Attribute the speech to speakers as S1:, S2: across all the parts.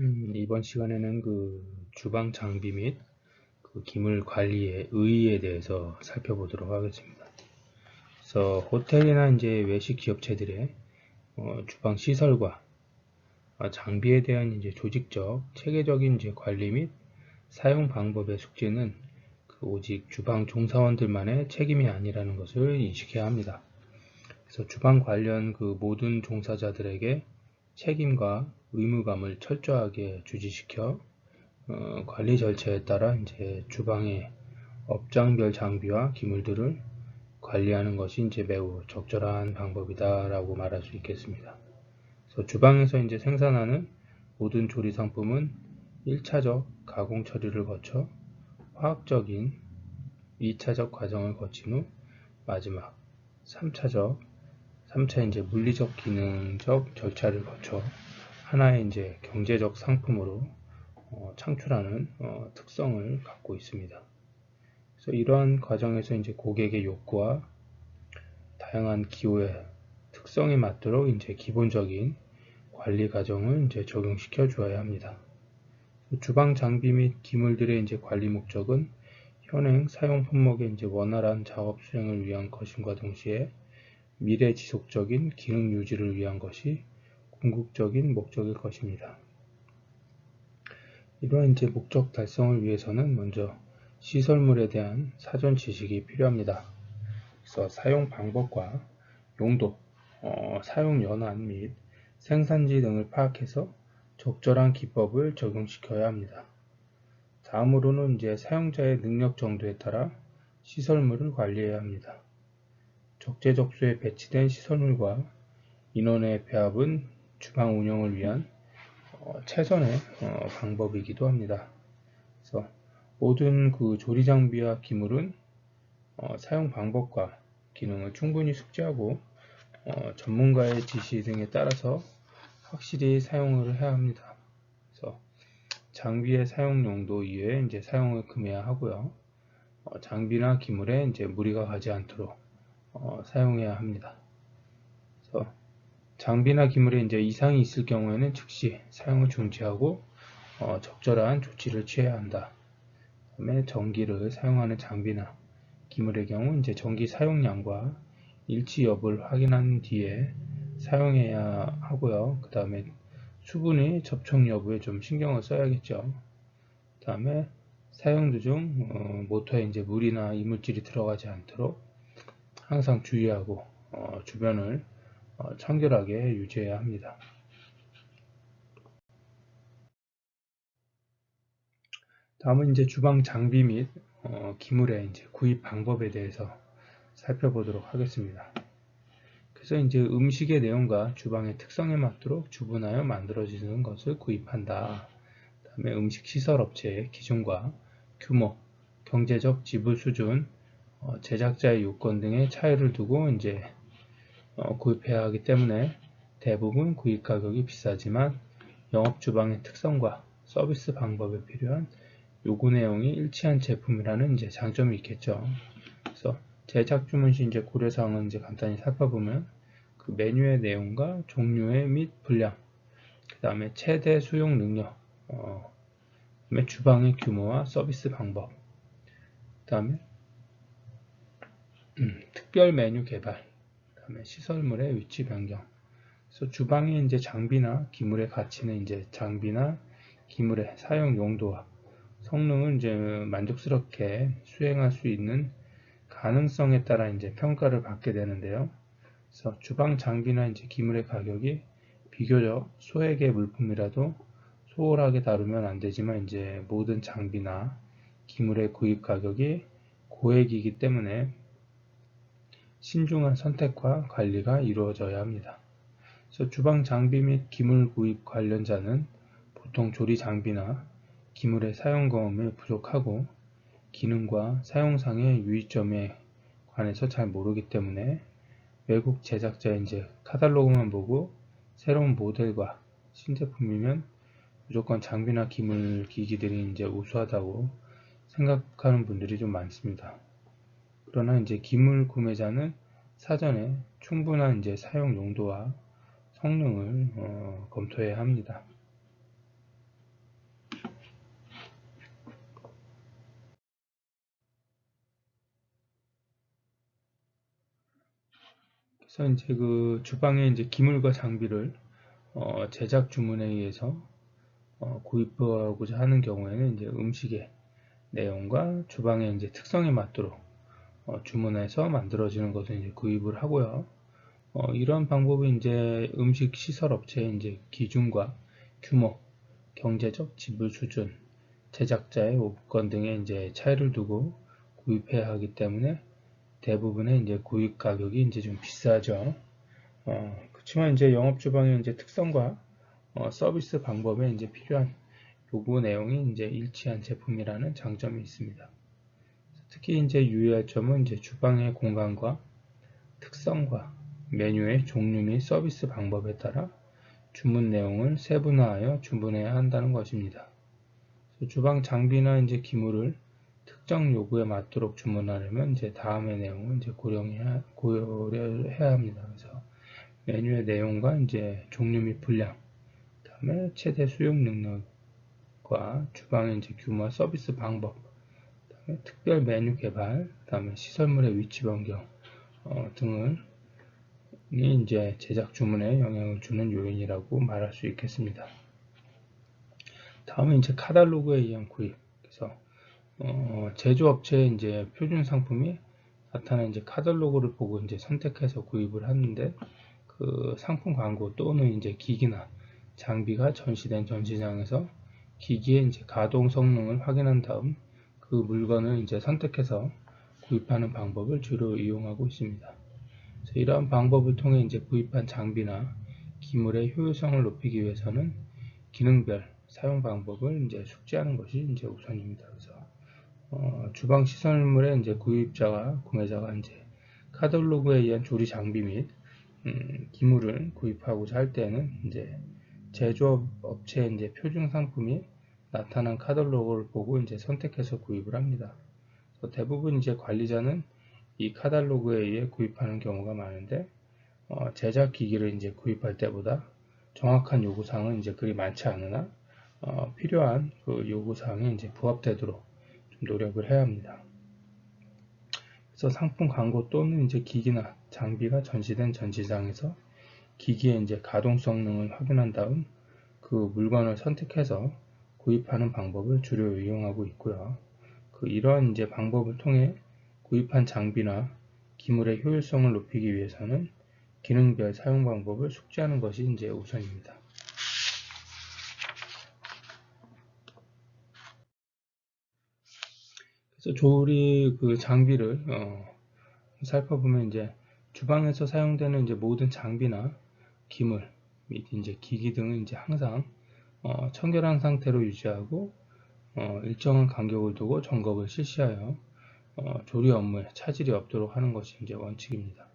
S1: 음, 이번 시간에는 그 주방 장비 및 그 기물 관리의 의의에 대해서 살펴보도록 하겠습니다. 그래서 호텔이나 이제 외식 기업체들의 어, 주방 시설과 어, 장비에 대한 이제 조직적, 체계적인 이제 관리 및 사용 방법의 숙제는 그 오직 주방 종사원들만의 책임이 아니라는 것을 인식해야 합니다. 그래서 주방 관련 그 모든 종사자들에게 책임과 의무감을 철저하게 주지시켜 어, 관리 절차에 따라 이제 주방의 업장별 장비와 기물들을 관리하는 것이 이제 매우 적절한 방법이다라고 말할 수 있겠습니다. 그래서 주방에서 이제 생산하는 모든 조리 상품은 1차적 가공 처리를 거쳐 화학적인 2차적 과정을 거친 후 마지막 3차적 3차 이제 물리적 기능적 절차를 거쳐 하나의 이제 경제적 상품으로 어, 창출하는 어, 특성을 갖고 있습니다. 그래서 이러한 과정에서 이제 고객의 욕구와 다양한 기호의 특성에 맞도록 이제 기본적인 관리 과정을 이제 적용시켜 주어야 합니다. 주방 장비 및 기물들의 이제 관리 목적은 현행 사용 품목의 이제 원활한 작업 수행을 위한 것임과 동시에 미래 지속적인 기능 유지를 위한 것이 궁극적인 목적일 것입니다. 이러한 이제 목적 달성을 위해서는 먼저 시설물에 대한 사전 지식이 필요합니다. 그래서 사용 방법과 용도, 어, 사용 연한 및 생산지 등을 파악해서 적절한 기법을 적용시켜야 합니다. 다음으로는 이제 사용자의 능력 정도에 따라 시설물을 관리해야 합니다. 적재적소에 배치된 시설물과 인원의 배합은 주방 운영을 위한 어, 최선의 어, 방법이기도 합니다. 그래서 모든 그 조리 장비와 기물은 어, 사용 방법과 기능을 충분히 숙지하고 어, 전문가의 지시 등에 따라서 확실히 사용을 해야 합니다. 그래서 장비의 사용 용도 이외에 이제 사용을 금해야 하고요. 어, 장비나 기물에 이제 무리가 가지 않도록 어, 사용해야 합니다. 장비나 기물에 이제 이상이 있을 경우에는 즉시 사용을 중지하고 어, 적절한 조치를 취해야 한다. 다음에 전기를 사용하는 장비나 기물의 경우 이제 전기 사용량과 일치 여부를 확인한 뒤에 사용해야 하고요. 그 다음에 수분의 접촉 여부에 좀 신경을 써야겠죠. 그 다음에 사용 도중 어, 모터에 이제 물이나 이물질이 들어가지 않도록 항상 주의하고 어, 주변을 어, 청결하게 유지해야 합니다. 다음은 이제 주방 장비 및 어, 기물의 이제 구입 방법에 대해서 살펴보도록 하겠습니다. 그래서 이제 음식의 내용과 주방의 특성에 맞도록 주분하여 만들어지는 것을 구입한다. 다음에 음식 시설 업체의 기준과 규모, 경제적 지불 수준, 어, 제작자의 요건 등의 차이를 두고 이제 어, 구입해야 하기 때문에 대부분 구입 가격이 비싸지만 영업 주방의 특성과 서비스 방법에 필요한 요구 내용이 일치한 제품이라는 이제 장점이 있겠죠. 그래서 제작 주문 시 이제 고려 사항은 이제 간단히 살펴보면 그 메뉴의 내용과 종류의 및 분량, 그 다음에 최대 수용 능력, 어, 그다음에 주방의 규모와 서비스 방법, 그 다음에 음, 특별 메뉴 개발, 다음에 시설물의 위치 변경. 그래서 주방의 이제 장비나 기물의 가치는 이제 장비나 기물의 사용 용도와 성능을 이제 만족스럽게 수행할 수 있는 가능성에 따라 이제 평가를 받게 되는데요. 그래서 주방 장비나 이제 기물의 가격이 비교적 소액의 물품이라도 소홀하게 다루면 안 되지만 이제 모든 장비나 기물의 구입 가격이 고액이기 때문에 신중한 선택과 관리가 이루어져야 합니다. 그래서 주방 장비 및 기물 구입 관련자는 보통 조리 장비나 기물의 사용 경험이 부족하고 기능과 사용상의 유의점에 관해서 잘 모르기 때문에 외국 제작자의 이제 카탈로그만 보고 새로운 모델과 신제품이면 무조건 장비나 기물 기기들이 이제 우수하다고 생각하는 분들이 좀 많습니다. 그러나 이제 기물 구매자는 사전에 충분한 이제 사용 용도와 성능을 어, 검토해야 합니다. 그래서 이제 그 주방에 이제 기물과 장비를 어, 제작 주문에 의해서 어, 구입하고자 하는 경우에는 이제 음식의 내용과 주방의 이제 특성에 맞도록 어, 주문해서 만들어지는 것을 이제 구입을 하고요. 어, 이런 방법이 이제 음식 시설 업체의 이제 기준과 규모, 경제적 지불 수준, 제작자의 오건 등의 이제 차이를 두고 구입해야 하기 때문에 대부분의 이제 구입 가격이 이제 좀 비싸죠. 어, 그렇지만 이제 영업 주방의 이제 특성과 어, 서비스 방법에 이제 필요한 요구 내용이 이제 일치한 제품이라는 장점이 있습니다. 특히 이제 유의할 점은 이제 주방의 공간과 특성과 메뉴의 종류 및 서비스 방법에 따라 주문 내용을 세분화하여 주문해야 한다는 것입니다. 주방 장비나 이제 기물을 특정 요구에 맞도록 주문하려면 이제 다음의 내용을 이제 고려해야, 고려해야 합니다. 그래서 메뉴의 내용과 이제 종류 및 분량, 다음에 최대 수용 능력과 주방의 이제 규모와 서비스 방법, 특별 메뉴 개발, 다음에 시설물의 위치 변경 어, 등을 이제 제작 주문에 영향을 주는 요인이라고 말할 수 있겠습니다. 다음은 이제 카탈로그에 의한 구입. 그래서 어, 제조업체의 이제 표준 상품이 나타난 이제 카탈로그를 보고 이제 선택해서 구입을 하는데 그 상품 광고 또는 이제 기기나 장비가 전시된 전시장에서 기기의 이제 가동 성능을 확인한 다음 그 물건을 이제 선택해서 구입하는 방법을 주로 이용하고 있습니다. 이러한 방법을 통해 이제 구입한 장비나 기물의 효율성을 높이기 위해서는 기능별 사용 방법을 이제 숙지하는 것이 이제 우선입니다. 그래서 어, 주방 시설물의 이제 구입자와 구매자가 이제 카탈로그에 의한 조리 장비 및 음, 기물을 구입하고자 할 때는 이제 제조업 업체의 이제 표준 상품이 나타난 카탈로그를 보고 이제 선택해서 구입을 합니다. 대부분 이제 관리자는 이 카탈로그에 의해 구입하는 경우가 많은데 어, 제작 기기를 이제 구입할 때보다 정확한 요구사항은 이제 그리 많지 않으나 어, 필요한 그 요구사항에 이제 부합되도록 좀 노력을 해야 합니다. 그래서 상품 광고 또는 이제 기기나 장비가 전시된 전시장에서 기기의 이제 가동 성능을 확인한 다음 그 물건을 선택해서 구입하는 방법을 주로 이용하고 있고요. 그 이러한 이제 방법을 통해 구입한 장비나 기물의 효율성을 높이기 위해서는 기능별 사용 방법을 숙지하는 것이 이제 우선입니다. 그래서 조리 그 장비를 어, 살펴보면 이제 주방에서 사용되는 이제 모든 장비나 기물 및 이제 기기 등은 이제 항상 어, 청결한 상태로 유지하고 어, 일정한 간격을 두고 점검을 실시하여 어, 조리 업무에 차질이 없도록 하는 것이 이제 원칙입니다.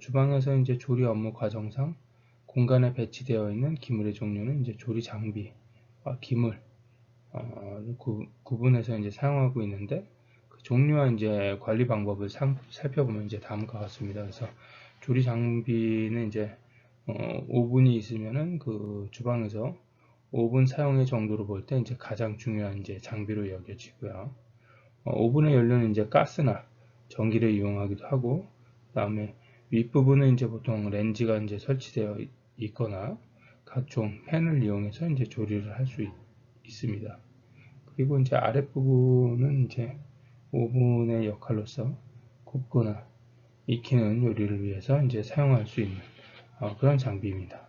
S1: 주방에서 이제 조리 업무 과정상 공간에 배치되어 있는 기물의 종류는 이제 조리 장비와 기물 어, 구, 구분해서 이제 사용하고 있는데 그 종류와 이제 관리 방법을 상, 살펴보면 이제 다음과 같습니다. 그래서 조리 장비는 이제 어, 오븐이 있으면은 그 주방에서 오븐 사용의 정도로 볼 때 이제 가장 중요한 이제 장비로 여겨지고요. 어, 오븐의 연료는 이제 가스나 전기를 이용하기도 하고 그 다음에 윗부분은 이제 보통 렌즈가 이제 설치되어 있거나 각종 팬을 이용해서 이제 조리를 할 수 있습니다. 그리고 이제 아랫부분은 이제 오븐의 역할로서 굽거나 익히는 요리를 위해서 이제 사용할 수 있는 어, 그런 장비입니다.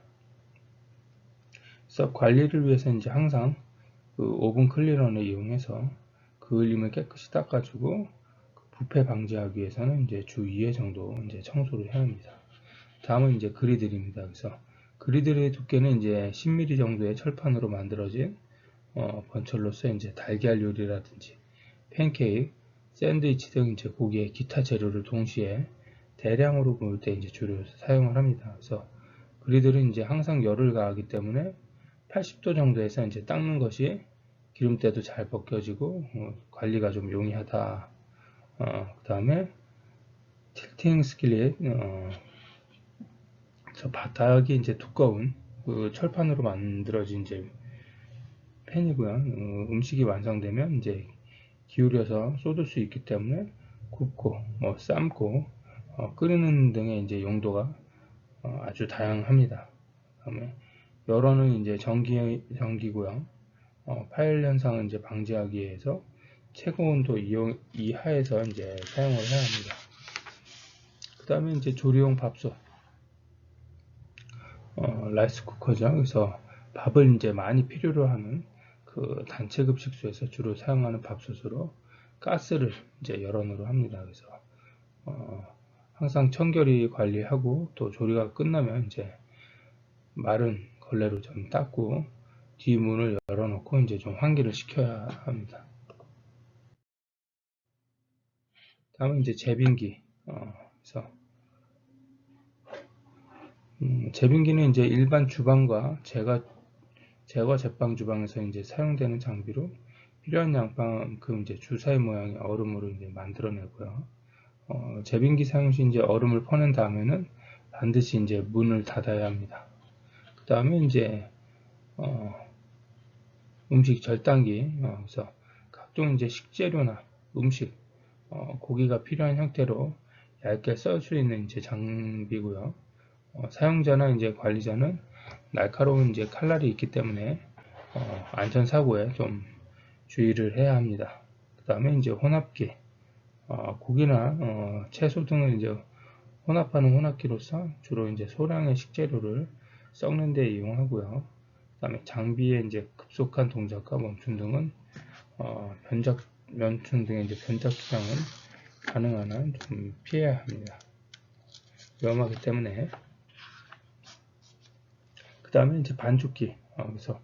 S1: 그래서 관리를 위해서 이제 항상 그 오븐 클리너를 이용해서 그을림을 깨끗이 닦아주고 그 부패 방지하기 위해서는 이제 주 2회 정도 이제 청소를 해야 합니다. 다음은 이제 그리들입니다. 그래서 그리들의 두께는 이제 10mm 정도의 철판으로 만들어진 어, 번철로서 이제 달걀 요리라든지 팬케이크, 샌드위치 등 이제 고기의 기타 재료를 동시에 대량으로 구울 때 이제 주로 사용을 합니다. 그래서 그리들은 이제 항상 열을 가하기 때문에 80도 정도에서 이제 닦는 것이 기름때도 잘 벗겨지고 어, 관리가 좀 용이하다. 어, 그 다음에 틸팅 스킬릿 어, 저 바닥이 이제 두꺼운 그 철판으로 만들어진 이제 팬이고요. 어, 음식이 완성되면 이제 기울여서 쏟을 수 있기 때문에 굽고 뭐 삶고 어, 끓이는 등의 이제 용도가 어, 아주 다양합니다. 그다음에 열어는 이제 전기 전기고요. 어, 파열 현상은 이제 방지하기 위해서 최고 온도 이용, 이하에서 이제 사용을 해야 합니다. 그 다음에 이제 조리용 밥솥, 어, 라이스 쿠커죠. 그래서 밥을 이제 많이 필요로 하는 그 단체 급식소에서 주로 사용하는 밥솥으로 가스를 이제 열원으로 합니다. 그래서 어, 항상 청결히 관리하고 또 조리가 끝나면 이제 마른 걸레로 좀 닦고 뒷문을 열어놓고 이제 좀 환기를 시켜야 합니다. 다음은 이제 제빙기. 어, 그래서 음, 제빙기는 이제 일반 주방과 제가 제과 제빵 주방에서 이제 사용되는 장비로 필요한 양만큼 이제 주사위 모양의 얼음으로 이제 만들어내고요. 어, 제빙기 사용 시 이제 얼음을 퍼낸 다음에는 반드시 이제 문을 닫아야 합니다. 그 다음에 이제 어, 음식 절단기, 어, 그래서 각종 이제 식재료나 음식, 어, 고기가 필요한 형태로 얇게 썰 수 있는 이제 장비고요. 어, 사용자나 이제 관리자는 날카로운 이제 칼날이 있기 때문에 어, 안전 사고에 좀 주의를 해야 합니다. 그 다음에 이제 혼합기, 어, 고기나 어, 채소 등을 이제 혼합하는 혼합기로서 주로 이제 소량의 식재료를 썩는 데 이용하고요. 그 다음에 장비의 이제 급속한 동작과 멈춤 등은 어, 변작 면춘 등의 이제 변작 투상은 가능한 한 좀 피해야 합니다. 위험하기 때문에 그 다음에 이제 반죽기 어, 그래서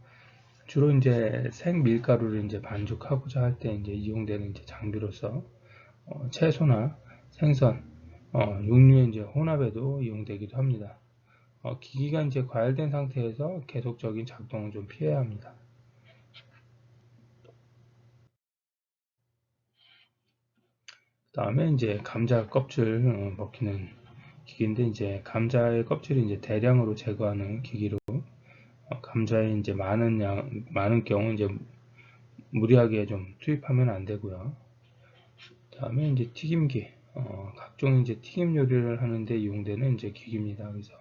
S1: 주로 이제 생 밀가루를 이제 반죽하고자 할 때 이제 이용되는 이제 장비로서 어, 채소나 생선, 어, 육류의 이제 혼합에도 이용되기도 합니다. 어, 기기가 이제 과열된 상태에서 계속적인 작동을 좀 피해야 합니다. 그 다음에 이제 감자 껍질 어, 먹히는 기기인데 이제 감자의 껍질을 이제 대량으로 제거하는 기기로 어, 감자에 이제 많은 양 많은 경우 이제 무리하게 좀 투입하면 안 되고요. 그 다음에 이제 튀김기 어, 각종 이제 튀김 요리를 하는데 이용되는 이제 기기입니다. 그래서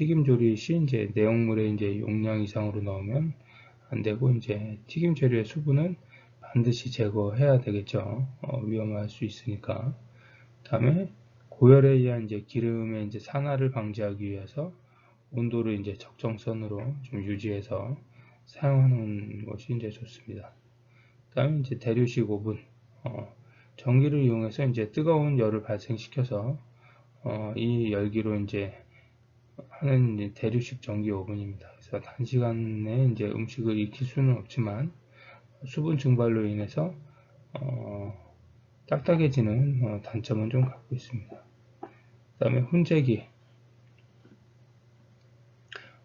S1: 튀김 조리 시 이제 내용물의 이제 용량 이상으로 넣으면 안 되고 이제 튀김 재료의 수분은 반드시 제거해야 되겠죠. 어, 위험할 수 있으니까. 다음에 고열에 의한 이제 기름의 이제 산화를 방지하기 위해서 온도를 이제 적정선으로 좀 유지해서 사용하는 것이 이제 좋습니다. 다음에 이제 대류식 오븐, 어, 전기를 이용해서 이제 뜨거운 열을 발생시켜서 어, 이 열기로 이제 하는 이제 대류식 전기 오븐입니다. 그래서 단시간에 이제 음식을 익힐 수는 없지만 수분 증발로 인해서 어, 딱딱해지는 어, 단점은 좀 갖고 있습니다. 그 다음에 훈제기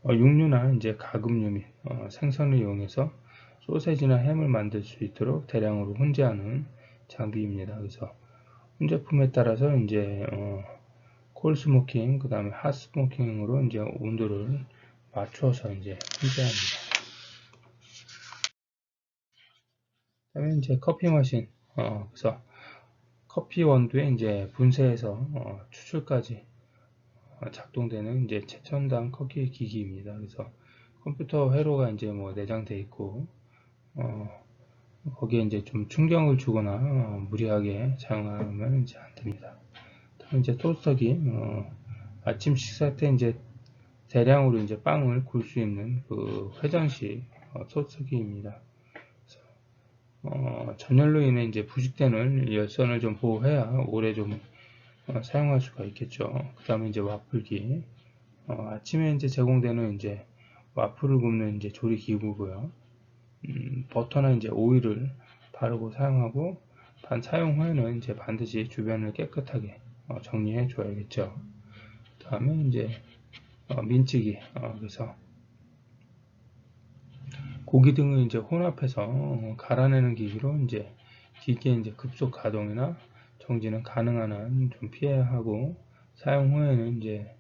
S1: 어, 육류나 이제 가금류 및 어, 생선을 이용해서 소세지나 햄을 만들 수 있도록 대량으로 훈제하는 장비입니다. 그래서 훈제품에 따라서 이제 어, 콜 스모킹, 그 다음에 핫 스모킹으로 이제 온도를 맞춰서 이제 훈제합니다. 그 다음에 이제 커피 머신, 어, 그래서 커피 원두에 이제 분쇄해서 어, 추출까지 어, 작동되는 이제 최첨단 커피 기기입니다. 그래서 컴퓨터 회로가 이제 뭐 내장되어 있고 어, 거기에 이제 좀 충격을 주거나 어, 무리하게 사용하면 이제 안 됩니다. 이제 토스터기 어, 아침 식사 때 이제 대량으로 이제 빵을 굴 수 있는 그 회전식 어, 토스터기입니다. 어, 전열로 인해 이제 부식되는 열선을 좀 보호해야 오래 좀 어, 사용할 수가 있겠죠. 그 다음에 이제 와플기. 어, 아침에 이제 제공되는 이제 와플을 굽는 이제 조리 기구고요. 음, 버터나 이제 오일을 바르고 사용하고 반 사용 후에는 이제 반드시 주변을 깨끗하게 어, 정리해 줘야겠죠. 그 다음에 이제 어, 민치기. 어, 그래서 고기 등을 이제 혼합해서 어, 갈아내는 기기로 이제 기기의 이제 급속 가동이나 정지는 가능한 한 좀 피해야 하고 사용 후에는 이제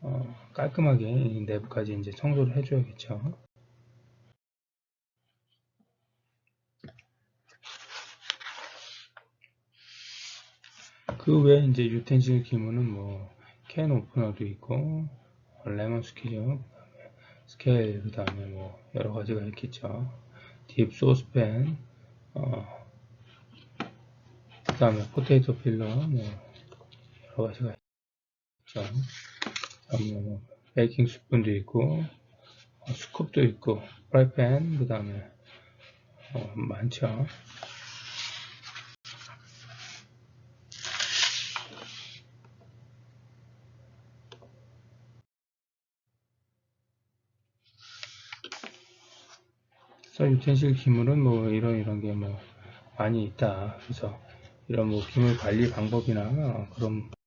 S1: 어 깔끔하게 내부까지 이제 청소를 해줘야겠죠. 그 외에 이제 유텐실 기물은 뭐캔 오프너도 있고 레몬 스키죠. 스케일 그 다음에 뭐 여러 가지가 있겠죠. 딥 소스팬 어 그 다음에 포테이토 필러 뭐 여러 가지가 있죠. 그다음에 뭐 베이킹 스푼도 있고 어, 스쿱도 있고 프라이팬 그 다음에 어, 많죠. 그래서 유텐실 기물은 뭐 이런 이런 게 뭐 많이 있다. 그래서 이런 뭐 기물 관리 방법이나 그런